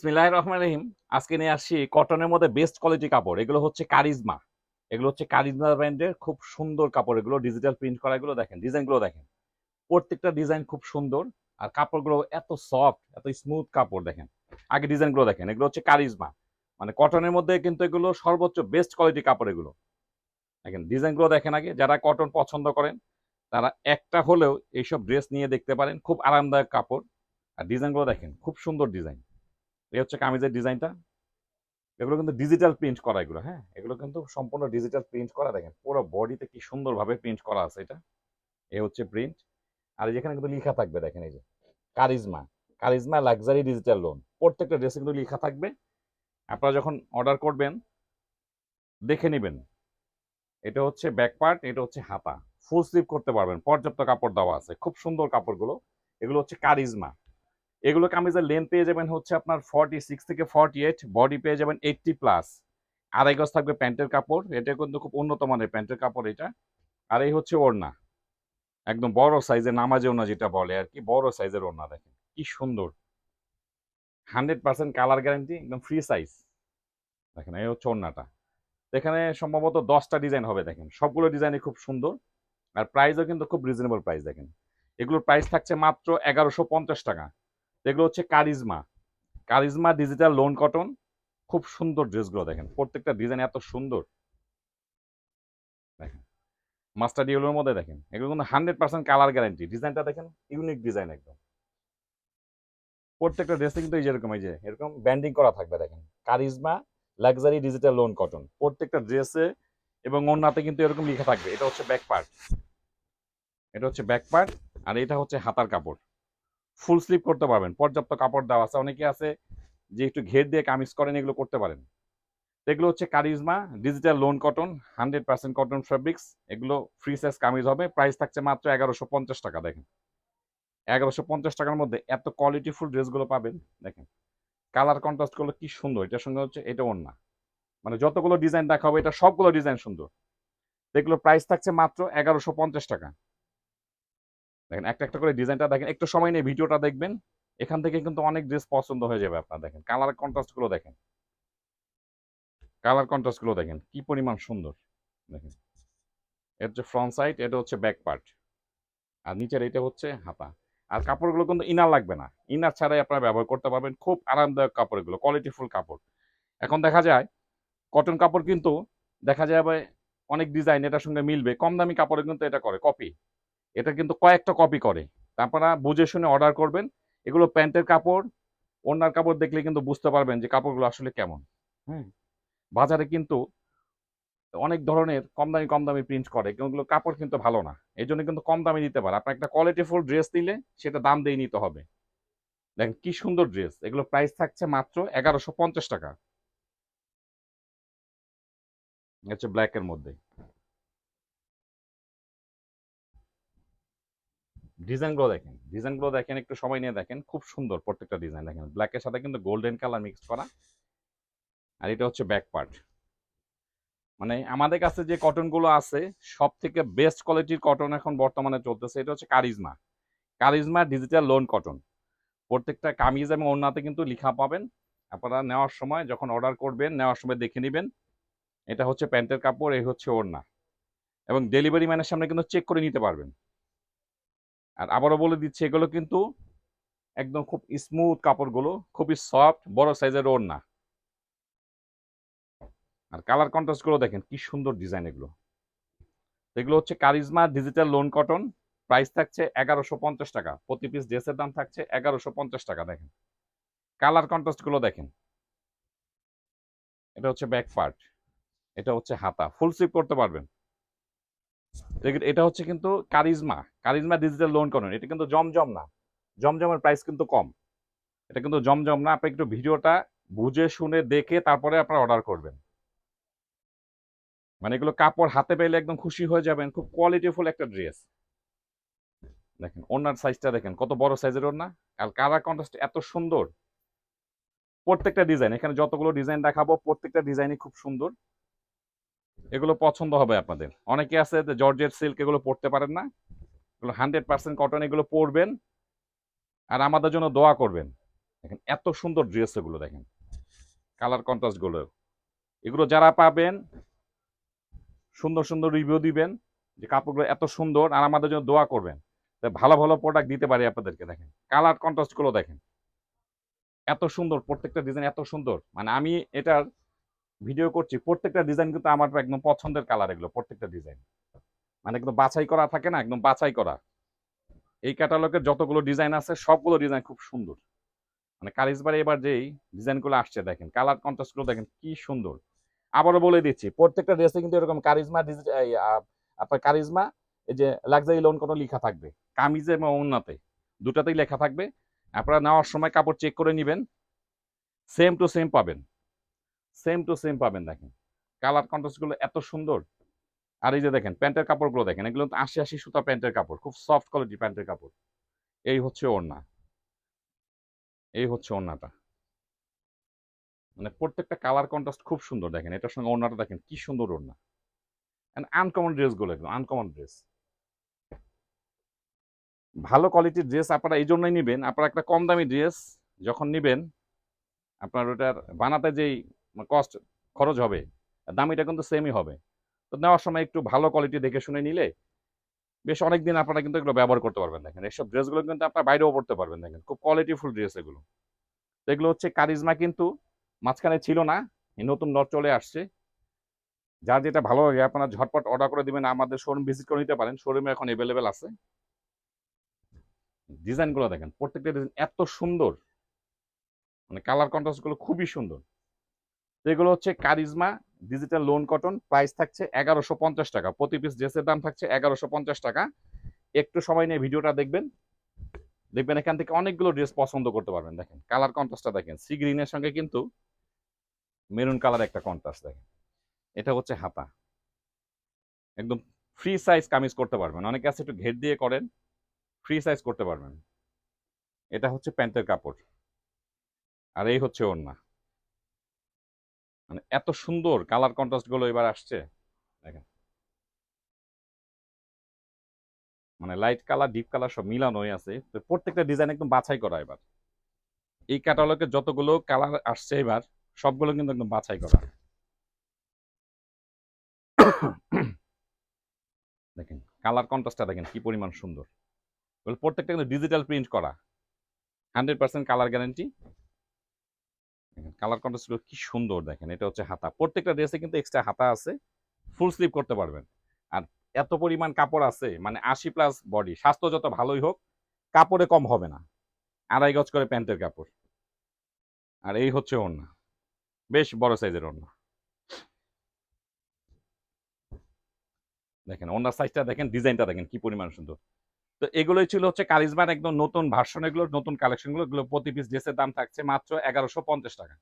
বিসমিল্লাহ রহমান রহিম। আজকে নিয়ে আসছি কটনের মধ্যে বেস্ট কোয়ালিটি কাপড়। এগুলো হচ্ছে কারিজমা। এগুলো হচ্ছে কারিজমা ব্র্যান্ডের খুব সুন্দর কাপড়। এগুলো ডিজিটাল প্রিন্ট করা, এগুলো দেখেন, ডিজাইনগুলো দেখেন। প্রত্যেকটা ডিজাইন খুব সুন্দর। আর কাপড়গুলো এত সফট এত স্মুথ কাপড় দেখেন। আগে ডিজাইনগুলো দেখেন, এগুলো হচ্ছে কারিজমা। মানে কটনের মধ্যে কিন্তু এগুলো সর্বোচ্চ বেস্ট কোয়ালিটি কাপড় এগুলো। দেখেন, ডিজাইনগুলো দেখেন আগে। যারা কটন পছন্দ করেন, তারা একটা হলেও এইসব ড্রেস নিয়ে দেখতে পারেন। খুব আরামদায়ক কাপড়। আর ডিজাইনগুলো দেখেন, খুব সুন্দর ডিজাইন। এই হচ্ছে কামিজের ডিজাইনটা। এগুলো কিন্তু ডিজিটাল প্রিন্ট করা এগুলো হ্যাঁ? এগুলো কিন্তু সম্পূর্ণ ডিজিটাল প্রিন্ট করা, দেখেন, পুরো বডিতে কি সুন্দরভাবে প্রিন্ট করা আছে এটা। এ হচ্ছে প্রিন্ট আর যেখানে কিন্তু লেখা থাকবে, দেখেন এই যে, Charizma. Charizma luxury digital lawn প্রত্যেকটা ড্রেসে কিন্তু লেখা থাকবে। আপনারা যখন অর্ডার করবেন, দেখে নেবেন। এটা হচ্ছে ব্যাক পার্ট এটা হচ্ছে হাতা। ফুল স্লিভ করতে পারবেন। পর্যাপ্ত কাপড় দেওয়া আছে। খুব সুন্দর কাপড়গুলো। এগুলো হচ্ছে কারিজমা। এগুলো কামিজের লেন্থ পেয়ে যাবেন হচ্ছে আপনার ফর্টি সিক্স থেকে ফর্টি এইট বডি পেয়ে যাবেন এইটটি প্লাস আড়াই গজ থাকবে প্যান্টের কাপড়, এটা কিন্তু খুব উন্নত মানের প্যান্টের কাপড় এটা। আর এই হচ্ছে ওড়না। একদম বড় সাইজের নামাজে ওড়না যেটা বলে আর কি, বড় সাইজের ওড়না দেখেন, কি সুন্দর। হান্ড্রেড পার্সেন্ট কালার গ্যারান্টি একদম ফ্রি সাইজ দেখেন, এই হচ্ছে ওড়নাটা। এখানে সম্ভবত দশটা ডিজাইন হবে দেখেন, সবগুলো ডিজাইনই খুব সুন্দর। আর প্রাইসও কিন্তু খুব রিজনেবল প্রাইস দেখেন। এগুলোর প্রাইস থাকছে মাত্র এগারোশো পঞ্চাশ টাকা। এগুলো হচ্ছে Charizma. Charizma digital lawn cotton খুব সুন্দর ড্রেসগুলো দেখেন। প্রত্যেকটা ডিজাইন এত সুন্দর। দেখেন মাস্টার ডিউলের মধ্যে দেখেন, এগুলো কিন্তু হান্ড্রেড পার্সেন্ট কালার গ্যারান্টি ডিজাইনটা দেখেন ইউনিক ডিজাইন একদম। প্রত্যেকটা ড্রেসে কিন্তু এই যেরকম এই যে এরকম ব্যান্ডিং করা থাকবে, দেখেন। Charizma luxury digital lawn cotton প্রত্যেকটা ড্রেসে এবং ওনাতে কিন্তু এরকম লেখা থাকবে। এটা হচ্ছে ব্যাক পার্ট এটা হচ্ছে ব্যাক পার্ট আর এটা হচ্ছে হাতার কাপড়। ফুল স্লিপ করতে পারবেন। পর্যাপ্ত কাপড় দেওয়া আছে। অনেকে আছে যে একটু ঘের দিয়ে কামিজ করেন, এগুলো করতে পারেন। এগুলো হচ্ছে Charizma digital lawn cotton hundred percent cotton fabrics এগুলো ফ্রি সাইজ কামিজ হবে। প্রাইস থাকছে মাত্র এগারোশো পঞ্চাশ টাকা, দেখেন। এগারোশো পঞ্চাশ টাকার মধ্যে এত কোয়ালিটিফুল ড্রেসগুলো পাবেন, দেখেন। কালার কন্ট্রাস্টগুলো কি সুন্দর এটার সঙ্গে হচ্ছে, এটা না মানে যতগুলো ডিজাইন দেখা হবে এটা সবগুলো ডিজাইন সুন্দর। এগুলো প্রাইস থাকছে মাত্র এগারোশো পঞ্চাশ টাকা। দেখেন, একটা একটা করে ডিজাইনটা দেখেন, একটু সময় নিয়ে ভিডিওটা দেখবেন, এখান থেকে কিন্তু অনেক ড্রেস পছন্দ হয়ে যাবে আপনার, দেখেন। কালার কন্ট্রাস্টগুলো দেখেন। কালার কন্ট্রাস্টগুলো দেখেন, কি পরিমাণ সুন্দর, দেখেন। এটা হচ্ছে ফ্রন্ট সাইড এটা হচ্ছে ব্যাক পার্ট আর নিচের এটা হচ্ছে হাতা। আর কাপড়গুলো কিন্তু ইনার লাগবে না ইনার ছাড়াই আপনারা ব্যবহার করতে পারবেন, খুব আরামদায়ক কাপড় এগুলো কোয়ালিটিফুল কাপড়। এখন দেখা যায় কটন কাপড় কিন্তু দেখা যাবে অনেক ডিজাইন এটার সঙ্গে মিলবে, কম দামি কাপড়ে কিন্তু এটা করে কপি এটা কিন্তু কয়েকটা কপি করে। আপনারা বুঝে শুনে অর্ডার করবেন। এগুলো প্যান্টের কাপড় ওনার কাপড় দেখলে কিন্তু বুঝতে পারবেন যে কাপড়গুলো আসলে কেমন। হুম, বাজারে কিন্তু অনেক ধরনের কম দামি কম দামি প্রিন্ট করে, কিন্তু কাপড় কিন্তু ভালো না। এই জন্য কিন্তু কম দামে দিতে পারে। আপনার একটা কোয়ালিটিফুল ড্রেস নিলে সেটা দাম দিয়ে নিতে হবে। দেখেন কি সুন্দর ড্রেস এগুলো প্রাইস থাকছে মাত্র এগারোশো পঞ্চাশ টাকা। হচ্ছে ব্ল্যাকের মধ্যে। ডিজাইনগুলো দেখেন। ডিজাইনগুলো দেখেন, একটু সময় নিয়ে দেখেন। খুব সুন্দর প্রত্যেকটা ডিজাইন দেখেন। ব্ল্যাকের সাথে কিন্তু গোল্ডেন কালার মিক্স করা। আর এটা হচ্ছে ব্যাক পার্ট মানে আমাদের কাছে যে কটনগুলো আছে সব থেকে বেস্ট কোয়ালিটির কটন এখন বর্তমানে চলতেছে, এটা হচ্ছে Charizma Charizma digital lawn cotton প্রত্যেকটা কামিজ এবং ওড়নাতে কিন্তু লিখা পাবেন। আপনারা নেওয়ার সময় যখন অর্ডার করবেন, নেওয়ার সময় দেখে নেবেন। এটা হচ্ছে প্যান্টের কাপড়, এই হচ্ছে ওড়না। এবং ডেলিভারি ম্যানের সামনে কিন্তু চেক করে নিতে পারবেন। আর আবারও বলে দিচ্ছি, এগুলো কিন্তু একদম খুব স্মুথ কাপড়গুলো, খুবই সফট বড় সাইজের ওর ওড়না। আর কালার কন্ট্রাস্টগুলো দেখেন, কি সুন্দর ডিজাইন এগুলো। এগুলো হচ্ছে Charizma digital lawn cotton price থাকছে এগারোশো পঞ্চাশ টাকা। প্রতি পিস ড্রেসের দাম থাকছে এগারোশো পঞ্চাশ টাকা, দেখেন। কালার কন্ট্রাস্টগুলো দেখেন। এটা হচ্ছে ব্যাক পার্ট এটা হচ্ছে হাতা ফুল স্লিপ করতে পারবেন। এটা হচ্ছে কিন্তু Charizma Charizma digital lawn cotton এটা কিন্তু জমজম না। জমজমের প্রাইস কিন্তু কম। এটা কিন্তু জমজম না, আপনি একটু ভিডিওটা বুঝে শুনে দেখে তারপরে আপনারা অর্ডার করবেন। মানে এগুলো কাপড় হাতে পেলে একদম খুশি হয়ে যাবেন, খুব কোয়ালিটিফুল একটা ড্রেস দেখেন ওনার সাইজটা দেখেন, কত বড় সাইজের ওনা আর কালার কন্ট্রাস্ট এত সুন্দর। প্রত্যেকটা ডিজাইন এখানে যতগুলো ডিজাইন দেখাবো, প্রত্যেকটা ডিজাইনই খুব সুন্দর। এগুলো পছন্দ হবে আপনাদের। অনেকে আছে যে জর্জেট সিল্ক এগুলো পড়তে পারেন না। এগুলো হান্ড্রেড পার্সেন্ট কটন এগুলো পরবেন আর আমাদের জন্য দোয়া করবেন। দেখেন, এত সুন্দর ড্রেস এগুলো দেখেন। কালার কন্ট্রাস্টগুলো। এগুলো যারা পাবেন, সুন্দর সুন্দর রিভিউ দিবেন যে কাপড়গুলো এত সুন্দর আর আমাদের জন্য দোয়া করবেন। ভালো ভালো প্রোডাক্ট দিতে পারি আপনাদেরকে দেখেন। কালার কন্ট্রাস্টগুলো দেখেন। এত সুন্দর, প্রত্যেকটা ডিজাইন এত সুন্দর। মানে আমি এটার ভিডিও করছি, প্রত্যেকটা ডিজাইন কিন্তু আমার একদম পছন্দের কালার এগুলো, প্রত্যেকটা ডিজাইন মানে একদম বাছাই করা থাকে না, একদম বাছাই করা। এই ক্যাটালগের যতগুলো ডিজাইন আছে, সবগুলো ডিজাইন খুব সুন্দর। মানে কারিজবারে এবার যেই ডিজাইনগুলো আসছে, দেখেন কালার কন্ট্রাস্টগুলো দেখেন, কি সুন্দর। আবারও বলে দিচ্ছি, প্রত্যেকটা ড্রেসে কিন্তু এরকম কারিজমা আপনার কারিজমা এই যে লাক্সারি লোন কোনো লেখা থাকবে। কামিজে এবং ওন্নাতে দুটাতেই লেখা থাকবে। আপনারা নেওয়ার সময় কাপড় চেক করে নেবেন। সেম টু সেম পাবেন। সেম টু সেম পাবেন, দেখেন। কালার কন্ট্রাস্টগুলো এত সুন্দর। আর এই যে দেখেন, প্যান্টের কাপড়গুলো দেখেন, এগুলো আশি আশি সুতা প্যান্টের কাপড়, খুব সফট কোয়ালিটি প্যান্টের কাপড়। এই হচ্ছে ওড়না। এই হচ্ছে ওড়নাটা। মানে প্রত্যেকটা কালার কন্ট্রাস্ট খুব সুন্দর দেখেন, এটার সঙ্গে ওড়নাটা দেখেন, কি সুন্দর ওড়না। আনকমন ড্রেসগুলো এগুলো আনকমন ড্রেস ভালো কোয়ালিটির ড্রেস আপনারা এই জন্যই নেবেন, আপনারা একটা কম দামি ড্রেস যখন নেবেন, আপনার ওটার বানাতে যেই কস্ট খরচ হবে, দামিটা কিন্তু সেমই হবে। তো নেওয়ার সময় একটু ভালো কোয়ালিটি দেখে শুনে নিলে বেশ অনেক দিন আপনারা কিন্তু এগুলো ব্যবহার করতে পারবেন। দেখেন এইসব ড্রেসগুলো কিন্তু আপনার বাইরেও পড়তে পারবেন। দেখেন খুব কোয়ালিটিফুল ড্রেস এগুলো। এগুলো হচ্ছে কারিজমা কিন্তু মাঝখানে ছিল না নতুন নট চলে আসছে। যার যেটা ভালো লাগে, আপনারা ঝটপট অর্ডার করে দিবেন, আমাদের শোরুম ভিজিট করে নিতে পারেন। শোরুমে এখন অ্যাভেলেবেল আছে। ডিজাইনগুলো দেখেন, প্রত্যেকটা ডিজাইন এত সুন্দর। মানে কালার কন্ট্রাস্টগুলো খুবই সুন্দর। এগুলো হচ্ছে Charizma digital lawn cotton price থাকছে এগারোশো পঞ্চাশ টাকা। প্রতি পিস ড্রেসের দাম থাকছে এগারোশো পঞ্চাশ টাকা। একটু সময় নিয়ে ভিডিওটা দেখবেন। দেখবেন এখান থেকে অনেকগুলো ড্রেস পছন্দ করতে পারবেন। দেখেন কালার কন্ট্রাস্টটা দেখেন। সি গ্রিনের সঙ্গে কিন্তু মেরুন কালার একটা কন্ট্রাস্ট দেখেন। এটা হচ্ছে হাতা। একদম ফ্রি সাইজ কামিজ করতে পারবেন। অনেকে আছে একটু ঘের দিয়ে করেন ফ্রি সাইজ করতে পারবেন। এটা হচ্ছে প্যান্টের কাপড়। আর এই হচ্ছে ওড়না। মানে এত সুন্দর কালার কন্ট্রাস্টগুলো এবার আসছে। দেখেন। মানে লাইট কালার ডিপ কালার সব মিলানো আছে। তো প্রত্যেকটা ডিজাইন একদম বাছাই করা এবার। এই ক্যাটালগে যতগুলো কালার আসছে এবার, সবগুলো কিন্তু একদম বাছাই করা। দেখেন কালার কন্ট্রাস্টটা দেখেন কি পরিমাণ সুন্দর। প্রত্যেকটা কিন্তু ডিজিটাল প্রিন্ট করা। হান্ড্রেড পার্সেন্ট কালার গ্যারান্টি দেখেন কালার কন্ট্রাস্টগুলো কি সুন্দর দেখেন, এটা হচ্ছে হাতা। প্রত্যেকটা ড্রেসে কিন্তু এক্সট্রা হাতা আছে ফুল স্লিভ করতে পারবেন। আর এত পরিমাণ কাপড় আছে মানে আশি প্লাস বডি স্বাস্থ্য যত ভালোই হোক, কাপড়ে কম হবে না। আড়াই গজ করে প্যান্টের কাপড়। আর এই হচ্ছে ওড়না, বেশ বড় সাইজের ওড়না। দেখেন ওনার সাইজটা দেখেন ডিজাইনটা দেখেন, কি পরিমাণ সুন্দর। তো এগুলোই ছিল হচ্ছে কারিজমার একদম নতুন ভার্সন এগুলো, নতুন কালেকশনগুলো এগুলো প্রতি পিস ড্রেসের দাম থাকছে মাত্র এগারোশো পঞ্চাশ টাকা।